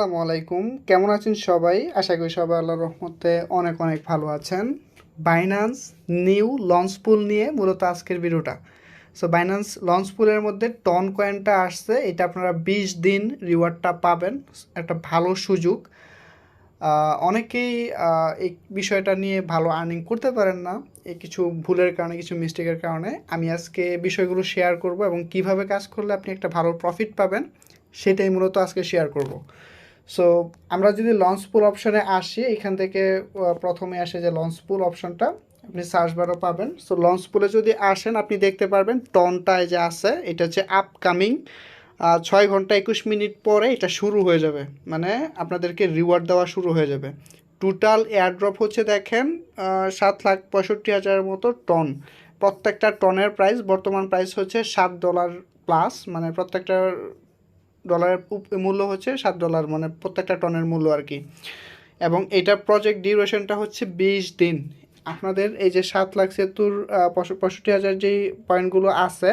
আসসালামু আলাইকুম। কেমন আছেন সবাই? আশা করি সবাই আল্লাহর রহমতে অনেক অনেক ভালো আছেন। বাইনান্স নিউ লঞ্চ পুল নিয়ে মূলত আজকের ভিডিওটা। সো বাইনান্স লঞ্চ পুলের মধ্যে টন কয়েনটা আসছে। এটা আপনারা বিশ দিন রিওয়ার্ডটা পাবেন। একটা ভালো সুযোগ। অনেকেই এই বিষয়টা নিয়ে ভালো আর্নিং করতে পারেন না। এই কিছু ভুলের কারণে, কিছু মিস্টেকের কারণে আমি আজকে বিষয়গুলো শেয়ার করব এবং কীভাবে কাজ করলে আপনি একটা ভালো প্রফিট পাবেন, সেটাই মূলত আজকে শেয়ার করব। সো আমরা যদি লঞ্চ পুল অপশনে আসি, এখান থেকে প্রথমে আসে যে লঞ্চ পুল অপশনটা আপনি সার্চ বারও পাবেন। সো লঞ্চ পুলে যদি আসেন, আপনি দেখতে পারবেন টনটায় যে আছে, এটা হচ্ছে আপকামিং ছয় ঘণ্টা একুশ মিনিট পরে এটা শুরু হয়ে যাবে। মানে আপনাদেরকে রিওয়ার্ড দেওয়া শুরু হয়ে যাবে। টোটাল এয়ারড্রপ হচ্ছে দেখেন সাত লাখ পঁয়ষট্টি হাজারের মতো টন প্রত্যেকটা টনের প্রাইস বর্তমান প্রাইস হচ্ছে সাত ডলার প্লাস মানে প্রত্যেকটা ডলারের মূল্য হচ্ছে সাত ডলার মানে প্রত্যেকটা টনের মূল্য আর কি। এবং এটা প্রজেক্ট ডিউরেশনটা হচ্ছে বিশ দিন। আপনাদের এই যে সাত লাখ সেতুর পঁয়ষট্টি হাজার যেই পয়েন্টগুলো আছে,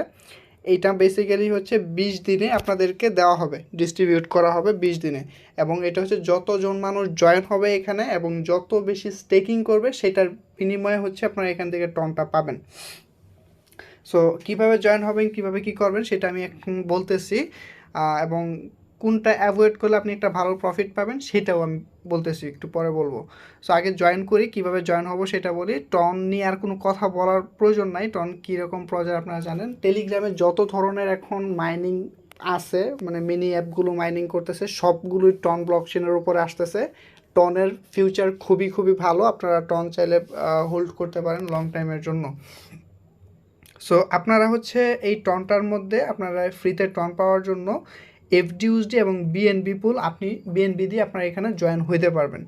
এইটা বেসিক্যালি হচ্ছে বিশ দিনে আপনাদেরকে দেওয়া হবে ডিস্ট্রিবিউট করা হবে বিশ দিনে। এবং এটা হচ্ছে যতজন মানুষ জয়েন হবে এখানে এবং যত বেশি স্টেকিং করবে, সেটার বিনিময়ে হচ্ছে আপনারা এখান থেকে টনটা পাবেন। সো কীভাবে জয়েন হবেন, কীভাবে কি করবেন, সেটা আমি এখন বলতেছি। এবং কোনটা অ্যাভয়েড করলে আপনি একটা ভালো প্রফিট পাবেন সেটাও আমি বলতেছি, একটু পরে বলব। সো আগে জয়েন করি, কীভাবে জয়েন হব সেটা বলি। টন নিয়ে আর কোনো কথা বলার প্রয়োজন নাই। টন কীরকম প্রজেক্ট আপনারা জানেন? টেলিগ্রামে যত ধরনের এখন মাইনিং আছে মানে মিনি অ্যাপগুলো মাইনিং করতেছে, সবগুলোই টন ব্লকচেনের উপরে আসতেছে। টনের ফিউচার খুবই খুবই ভালো। আপনারা টন চাইলে হোল্ড করতে পারেন লং টাইমের জন্য। সো আপনারা হচ্ছে এই টনটার মধ্যে আপনারা ফ্রিতে টন পাওয়ার জন্য এফডিউসডি এবং বিএনবি পুল আপনি বিএনবি দিয়ে আপনারা এখানে জয়েন হইতে পারবেন।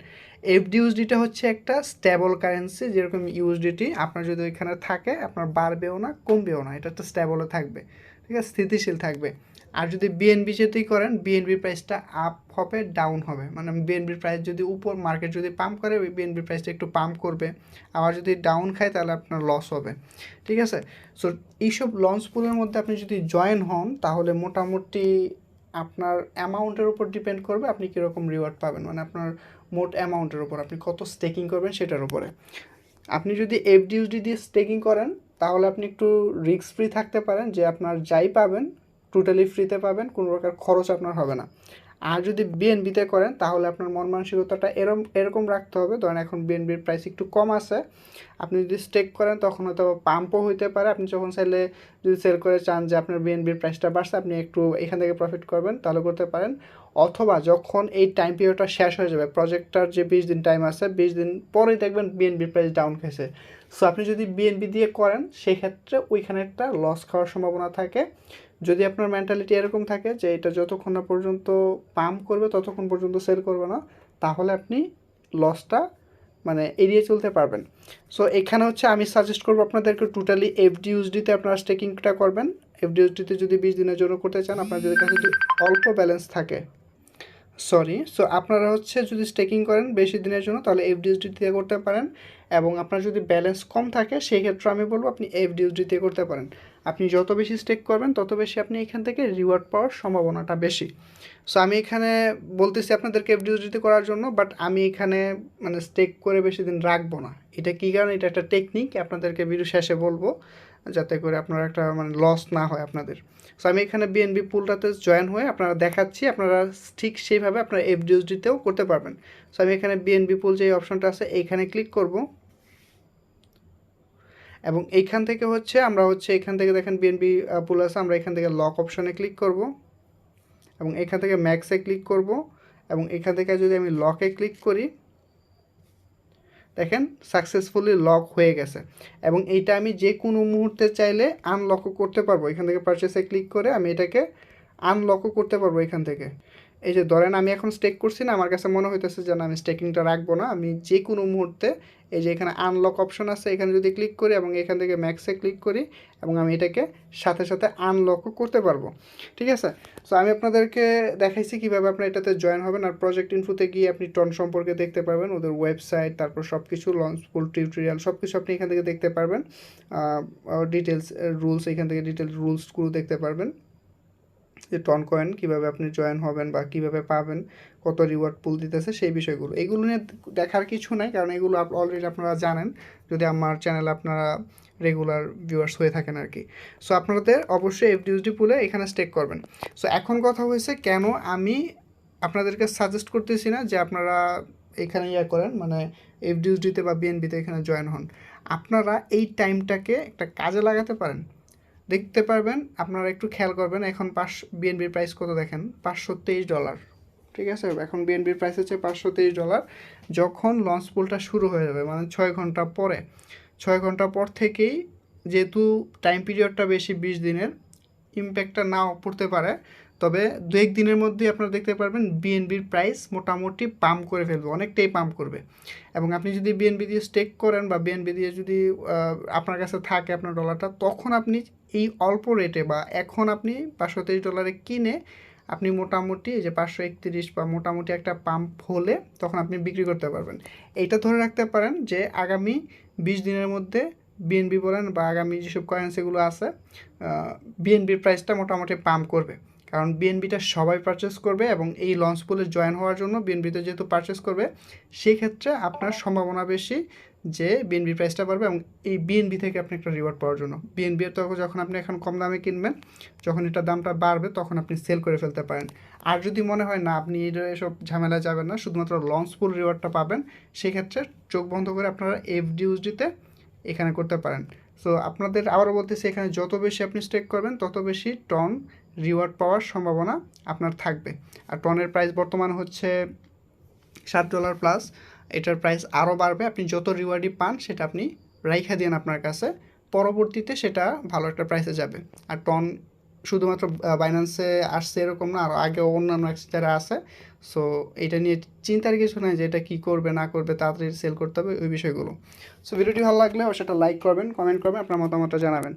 এফডিউসডিটা হচ্ছে একটা স্ট্যাবল কারেন্সি যেরকম ইউএসডিটি আপনার যদি এখানে থাকে, আপনার বাড়বেও না, কমবেও না, এটা একটা স্ট্যাবলে থাকবে, ঠিক আছে? স্থিতিশীল থাকবে। আর যদি বিএনবি যদি করেন বিএনবি প্রাইসটা আপ হবে ডাউন হবে। মানে বিএনবির প্রাইস যদি উপর মার্কেট যদি পাম্প করে, ওই বিএনবির প্রাইসটা একটু পাম্প করবে। আবার যদি ডাউন খায়, তাহলে আপনার লস হবে। ঠিক আছে? সো এইসব লঞ্চ পুলের মধ্যে আপনি যদি জয়েন হন, তাহলে মোটামুটি আপনার অ্যামাউন্টের উপর ডিপেন্ড করবে আপনি কীরকম রিওয়ার্ড পাবেন। মানে আপনার মোট অ্যামাউন্টের উপর, আপনি কত স্টেকিং করবেন সেটার উপরে। আপনি যদি এফডিউসডি দিয়ে স্টেকিং করেন, তাহলে আপনি একটু রিস্ক ফ্রি থাকতে পারেন যে আপনার যাই পাবেন টোটালি ফ্রিতে পাবেন, কোনো প্রকার খরচ আপনার হবে না। আর যদি বিএনবিতে করেন, তাহলে আপনার মন মানসিকতাটা এরম, এরকম রাখতে হবে। ধরেন এখন বিএনবির প্রাইস একটু কম আছে। আপনি যদি স্টেক করেন, তখন হয়তো পাম্পও হইতে পারে। আপনি যখন সেলে যদি সেল করে চান যে আপনার বিএনবির প্রাইসটা বাড়ছে, আপনি একটু এখান থেকে প্রফিট করবেন, তাহলে করতে পারেন। অথবা যখন এই টাইম পিরিয়ডটা শেষ হয়ে যাবে প্রজেক্টটার যে বিশ দিন টাইম আছে, বিশ দিন পরেই দেখবেন বিএনবির প্রাইস ডাউন খেয়েছে। সো আপনি যদি বিএনবি দিয়ে করেন, সেক্ষেত্রে ওইখানে একটা লস খাওয়ার সম্ভাবনা থাকে। যদি আপনার মেন্টালিটি এরকম থাকে যে এটা যতক্ষণ না পর্যন্ত পাম্প করবে, ততক্ষণ পর্যন্ত সেল করবে না, তাহলে আপনি লসটা মানে এড়িয়ে চলতে পারবেন। সো এখানে হচ্ছে আমি সাজেস্ট করব আপনাদেরকে টোটালি এফডিউসডিতে আপনারা স্টেকিংটা করবেন। এফডিউসডিতে যদি বিশ দিনের জন্য করতে চান আপনার যদি কাছে অল্প ব্যালেন্স থাকে সরি সো আপনারা হচ্ছে যদি স্টেকিং করেন বেশি দিনের জন্য, তাহলে এফডিএসডি দিয়ে করতে পারেন। এবং আপনার যদি ব্যালেন্স কম থাকে সেই ক্ষেত্রে আমি বলব আপনি এফডিএসডি দিয়ে করতে পারেন। আপনি যত বেশি স্টেক করবেন, তত বেশি আপনি এখান থেকে রিওয়ার্ড পাওয়ার সম্ভাবনাটা বেশি। সো আমি এখানে বলতেছি আপনাদেরকে এফডিএসডিতে করার জন্য বাট আমি এখানে মানে স্টেক করে বেশি দিন রাখব না। এটা কী কারণ? এটা একটা টেকনিক আপনাদেরকে ভিডিও শেষে বলব। যাতে করে আপনার একটা মানে লস না হয় আপনাদের। সো আমি এখানে বিএনবি পুলটাতে জয়েন হয়ে আপনারা দেখাচ্ছি, আপনারা ঠিক সেইভাবে আপনারা এফডিউসডিতেও করতে পারবেন। সো আমি এখানে বিএনবি পুল যে অপশনটা আছে, এইখানে ক্লিক করব। এবং এইখান থেকে হচ্ছে, আমরা হচ্ছে এখান থেকে দেখেন বিএনবি পুল আছে, আমরা এখান থেকে লক অপশনে ক্লিক করব। এবং এখান থেকে ম্যাক্সে ক্লিক করব। এবং এখান থেকে যদি আমি লকে ক্লিক করি দেখেন সাকসেসফুলি লক হয়ে গেছে। এবং এইটা আমি যে কোনো মুহূর্তে চাইলে আনলকও করতে পারব। এখান থেকে পারচেসে ক্লিক করে আমি এটাকে আনলকও করতে পারব এখান থেকে। এই যে ধরেন আমি এখন স্টেক করছি না, আমার কাছে মনে হইতেছে যে না, আমি স্টেকিংটা রাখব না। আমি যে কোনো মুহূর্তে এই যে এখানে আনলক অপশন আছে, এখানে যদি ক্লিক করি এবং এখান থেকে ম্যাক্সে ক্লিক করি এবং আমি এটাকে সাথে সাথে আনলকও করতে পারব। ঠিক আছে? সো আমি আপনাদেরকে দেখাইছি কীভাবে আপনার এটাতে জয়েন হবেন আর প্রজেক্ট ইনফোতে গিয়ে আপনি টন সম্পর্কে দেখতে পারবেন, ওদের ওয়েবসাইট তারপর সব কিছু লঞ্চ ফুল টিউটোরিয়াল সব কিছু আপনি এখান থেকে দেখতে পারবেন। ডিটেলস রুলস এখান থেকে ডিটেলস রুলসগুলো দেখতে পারবেন। যে টন কয়েন কীভাবে আপনি জয়েন হবেন বা কীভাবে পাবেন, কত রিওয়ার্ড পুল দিতেছে, সেই বিষয়গুলো। এগুলো নিয়ে দেখার কিছু নাই, কারণ এগুলো অলরেডি আপনারা জানেন, যদি আমার চ্যানেলে আপনারা রেগুলার ভিউয়ার্স হয়ে থাকেন আর কি সো আপনাদের অবশ্যই এফডিউসডি পুলে এখানে স্টেক করবেন। সো এখন কথা হয়েছে কেন আমি আপনাদেরকে সাজেস্ট করতেছি না যে আপনারা এখানে ইয়া করেন মানে এফডিউসডিতে বা বিএনবিতে এখানে জয়েন হন। আপনারা এই টাইমটাকে একটা কাজে লাগাতে পারেন। দেখতে পারবেন, আপনারা একটু খেয়াল করবেন, এখন পাঁচ বিএনবির প্রাইস কত দেখেন? পাঁচশো তেইশ ডলার ঠিক আছে? এখন বিএনবির প্রাইস হচ্ছে পাঁচশো তেইশ ডলার যখন লঞ্চ পুলটা শুরু হয়ে যাবে মানে ছয় ঘণ্টা পরে, ছয় ঘণ্টা পর থেকেই যেহেতু টাইম পিরিয়ডটা বেশি, বিশ দিনের ইম্প্যাক্টটা নাও পড়তে পারে তবে দু এক দিনের মধ্যেই আপনারা দেখতে পারবেন বিএনবির প্রাইস মোটামুটি পাম্প করে ফেলবে, অনেকটাই পাম্প করবে। এবং আপনি যদি বিএনবি দিয়ে স্টেক করেন বা বিএনবি দিয়ে যদি আপনার কাছে থাকে আপনার ডলারটা তখন আপনি এই অল্প রেটে বা এখন আপনি পাঁচশো তেইশ ডলারে কিনে আপনি মোটামুটি যে পাঁচশো একত্রিশ বা মোটামুটি একটা পাম্প হলে তখন আপনি বিক্রি করতে পারবেন। এইটা ধরে রাখতে পারেন যে আগামী বিশ দিনের মধ্যে বিএনবি বলেন বা আগামী যেসব কারেন্সিগুলো আছে বিএনবির প্রাইসটা মোটামুটি পাম্প করবে। কারণ বিএনবিটা সবাই পারচেস করবে এবং এই লঞ্চ পুলে জয়েন হওয়ার জন্য বিএনবিতে যেহেতু পারচেস করবে, সেক্ষেত্রে আপনার সম্ভাবনা বেশি যে বিএনবি প্রাইসটা বাড়বে এবং এই বিএনবি থেকে আপনি একটা রিওয়ার্ড পাওয়ার জন্য। বিএনবি তখন যখন আপনি এখন কম দামে কিনবেন, যখন এটা দামটা বাড়বে তখন আপনি সেল করে ফেলতে পারেন। আর যদি মনে হয় না, আপনি এসব ঝামেলা যাবেন না, শুধুমাত্র লঞ্চ পুল রিওয়ার্ডটা পাবেন, সেক্ষেত্রে চোখ বন্ধ করে আপনারা এফডিউসডিতে এখানে করতে পারেন। সো আপনাদের আবারও বলতেছি, এখানে যত বেশি আপনি স্টেক করবেন, তত বেশি টন রিওয়ার্ড পাওয়ার সম্ভাবনা আপনার থাকবে। আর টনের প্রাইস বর্তমান হচ্ছে সাত ডলার প্লাস এটার প্রাইস আরও বাড়বে। আপনি যত রিওয়ার্ডই পান, সেটা আপনি রাইখা দিন আপনার কাছে। পরবর্তীতে সেটা ভালো একটা প্রাইসে যাবে। আর টন শুধুমাত্র বাইন্যান্সে আসছে এরকম না আরও আগেও অন্যান্য এক্সচেঞ্জারে আছে সো এটা নিয়ে চিন্তার কিছু নাই যে এটা কী করবে, না করবে, তাড়াতাড়ি সেল করতে হবে, ওই বিষয়গুলো। সো ভিডিওটি ভালো লাগলে অবশ্যই একটা লাইক করবেন কমেন্ট করবেন, আপনার মতামতটা জানাবেন।